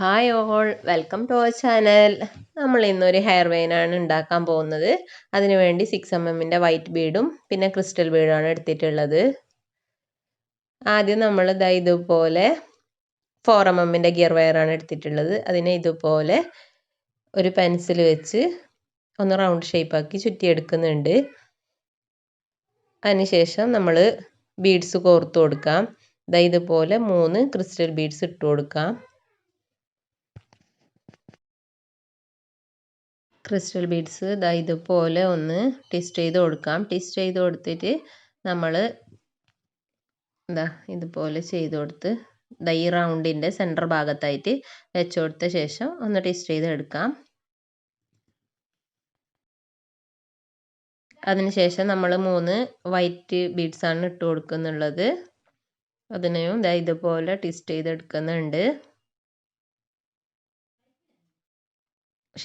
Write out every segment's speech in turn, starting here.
Hi all welcome to our channel നമ്മൾ ഇന്നൊരു hair വെയിനാണ് ഉണ്ടാക്കാൻ പോകുന്നത്. അതിനുവേണ്ടി സിക്സ് എം എമ്മിന്റെ വൈറ്റ് ബീഡും പിന്നെ ക്രിസ്റ്റൽ ബീഡുമാണ് എടുത്തിട്ടുള്ളത്. ആദ്യം നമ്മൾ ഇതാ ഇതുപോലെ ഫോർ എം എമ്മിന്റെ ഗിയർ വയറാണ് എടുത്തിട്ടുള്ളത്. അതിനെ ഇതുപോലെ ഒരു പെൻസിൽ വെച്ച് ഒന്ന് റൗണ്ട് ഷേപ്പാക്കി ചുറ്റിയെടുക്കുന്നുണ്ട്. അതിനുശേഷം നമ്മൾ ബീഡ്സ് കോർത്ത് കൊടുക്കാം. ഇതാ ഇതുപോലെ മൂന്ന് ക്രിസ്റ്റൽ ബീഡ്സ് ഇട്ട് കൊടുക്കാം. Crystal beads. ദാ ഇതുപോലെ ഒന്ന് ട്വിസ്റ്റ് ചെയ്ത് കൊടുക്കാം. ട്വിസ്റ്റ് ചെയ്ത് കൊടുത്തിട്ട് നമ്മൾ എന്താ ഇതുപോലെ ചെയ്ത് കൊടുത്ത് ദാ ഈ റൗണ്ടിന്റെ സെന്റർ ഭാഗത്തായിട്ട് വെച്ച് കൊടുത്ത ശേഷം ഒന്ന് ട്വിസ്റ്റ് ചെയ്ത് എടുക്കാം. അതിനുശേഷം നമ്മൾ മൂന്ന് വൈറ്റ് ബീഡ്സാണ് ഇട്ട് കൊടുക്കുന്നുള്ളത്. അതിനെയും ദാ ഇതുപോലെ ടെസ്റ്റ് ചെയ്തെടുക്കുന്നുണ്ട്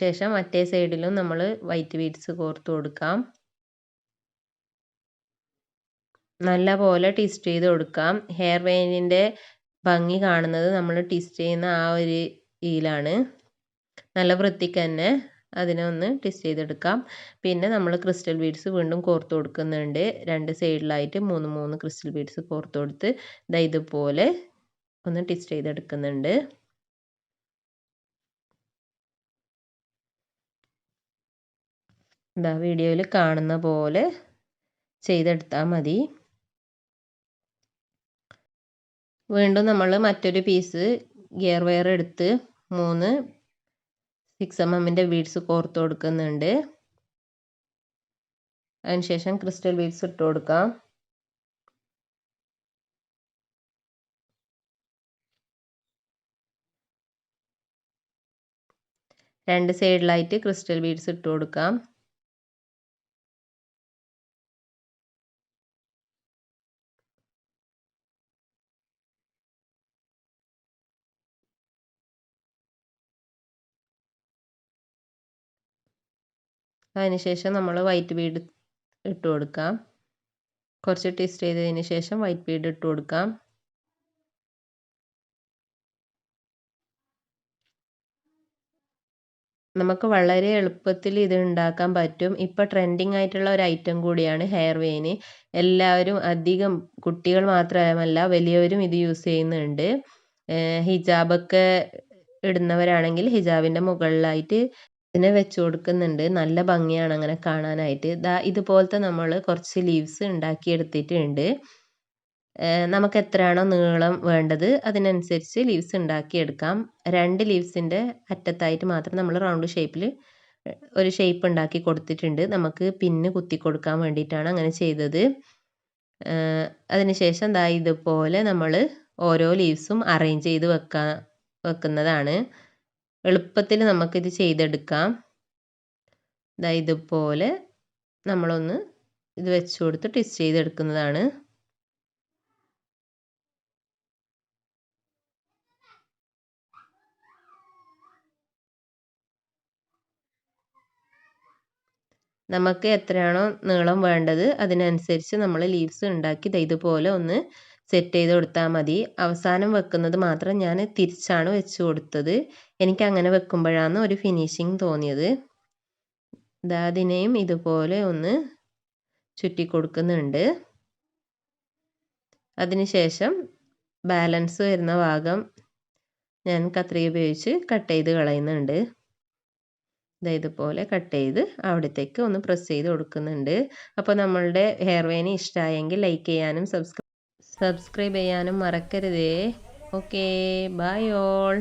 ശേഷം മറ്റേ സൈഡിലും നമ്മൾ വൈറ്റ് ബീഡ്സ് കോർത്ത് കൊടുക്കാം. നല്ല പോലെ ട്വിസ്റ്റ് ചെയ്ത് കൊടുക്കാം. ഹെയർ വെയിനിന്റെ ഭംഗി കാണുന്നത് നമ്മൾ ട്വിസ്റ്റ് ചെയ്യുന്ന ആ ഒരു ഈലാണ് നല്ല വൃത്തിക്ക് തന്നെ അതിനെ ഒന്ന് ട്വിസ്റ്റ് ചെയ്തെടുക്കാം. പിന്നെ നമ്മൾ ക്രിസ്റ്റൽ ബീഡ്സ് വീണ്ടും കോർത്ത് കൊടുക്കുന്നുണ്ട്. രണ്ട് സൈഡിലായിട്ട് മൂന്ന് മൂന്ന് ക്രിസ്റ്റൽ ബീഡ്സ് കോർത്ത് കൊടുത്ത് ഇതാ ഇതുപോലെ ഒന്ന് ട്വിസ്റ്റ് ചെയ്തെടുക്കുന്നുണ്ട്. ഇതാ വീഡിയോയിൽ കാണുന്ന പോലെ ചെയ്തെടുത്താൽ മതി. വീണ്ടും നമ്മൾ മറ്റൊരു പീസ് ഗിയർ വയർ എടുത്ത് മൂന്ന് സിക്സ് എം എമ്മിന്റെ ബീഡ്സ് കോർത്ത് കൊടുക്കുന്നുണ്ട്. അതിനുശേഷം ക്രിസ്റ്റൽ ബീഡ്സ് ഇട്ട് കൊടുക്കാം. രണ്ട് സൈഡിലായിട്ട് ക്രിസ്റ്റൽ ബീഡ്സ് ഇട്ട് കൊടുക്കാം. അതിനുശേഷം നമ്മൾ വൈറ്റ് ബീഡ് ഇട്ട് കൊടുക്കാം. കുറച്ച് ട്വിസ്റ്റ് ചെയ്തതിന് ശേഷം വൈറ്റ് ബീഡ് ഇട്ട് കൊടുക്കാം. നമുക്ക് വളരെ എളുപ്പത്തിൽ ഇത് ഉണ്ടാക്കാൻ പറ്റും. ഇപ്പോൾ ട്രെൻഡിങ് ആയിട്ടുള്ള ഒരു ഐറ്റം കൂടിയാണ് ഹെയർ വെയിന് എല്ലാവരും അധികം കുട്ടികൾ മാത്രമല്ല വലിയവരും ഇത് യൂസ് ചെയ്യുന്നുണ്ട്. ഹിജാബൊക്കെ ഇടുന്നവരാണെങ്കിൽ ഹിജാബിന്റെ മുകളിലായിട്ട് ഇതിനെ വെച്ച് കൊടുക്കുന്നുണ്ട്. നല്ല ഭംഗിയാണ് അങ്ങനെ കാണാനായിട്ട്. ദാ ഇതുപോലത്തെ നമ്മൾ കുറച്ച് ലീവ്സ് ഉണ്ടാക്കിയെടുത്തിട്ടുണ്ട്. നമുക്ക് എത്രയാണോ നീളം വേണ്ടത് അതിനനുസരിച്ച് ലീവ്സ് ഉണ്ടാക്കിയെടുക്കാം. രണ്ട് ലീവ്സിന്റെ അറ്റത്തായിട്ട് മാത്രം നമ്മൾ റൗണ്ട് ഷേപ്പിൽ ഒരു ഷേപ്പ് ഉണ്ടാക്കി കൊടുത്തിട്ടുണ്ട്. നമുക്ക് പിന്ന് കുത്തി കൊടുക്കാൻ വേണ്ടിയിട്ടാണ് അങ്ങനെ ചെയ്തത്. അതിനുശേഷം ദാ ഇതുപോലെ നമ്മൾ ഓരോ ലീവ്സും അറേഞ്ച് ചെയ്ത് വെക്കാൻ വെക്കുന്നതാണ്. എളുപ്പത്തിൽ നമുക്കിത് ചെയ്തെടുക്കാം. ഇതാ ഇതുപോലെ നമ്മളൊന്ന് ഇത് വെച്ച് കൊടുത്ത് ട്വിസ്റ്റ് ചെയ്തെടുക്കുന്നതാണ്. നമുക്ക് എത്രയാണോ നീളം വേണ്ടത് അതിനനുസരിച്ച് നമ്മൾ ലീവ്സ് ഉണ്ടാക്കി ഇതുപോലെ ഒന്ന് സെറ്റ് ചെയ്ത് കൊടുത്താൽ മതി. അവസാനം വെക്കുന്നത് മാത്രം ഞാൻ തിരിച്ചാണ് വെച്ച് കൊടുത്തത്. എനിക്ക് അങ്ങനെ വെക്കുമ്പോഴാണ് ഒരു ഫിനിഷിങ് തോന്നിയത്. അതിനെയും ഇതുപോലെ ഒന്ന് ചുറ്റി കൊടുക്കുന്നുണ്ട് അതിനുശേഷം ബാലൻസ് വരുന്ന ഭാഗം ഞാൻ കത്രിക ഉപയോഗിച്ച് കട്ട് ചെയ്ത് കളയുന്നുണ്ട്. ഇതുപോലെ കട്ട് ചെയ്ത് അവിടത്തേക്ക് ഒന്ന് പ്രസ് ചെയ്ത് കൊടുക്കുന്നുണ്ട്. അപ്പോൾ നമ്മളുടെ ഹെയർ ഇഷ്ടമായെങ്കിൽ ലൈക്ക് ചെയ്യാനും സബ്സ്ക്രൈബ് സബ്സ്ക്രൈബ് ചെയ്യാനും മറക്കരുതേ. Okay bye all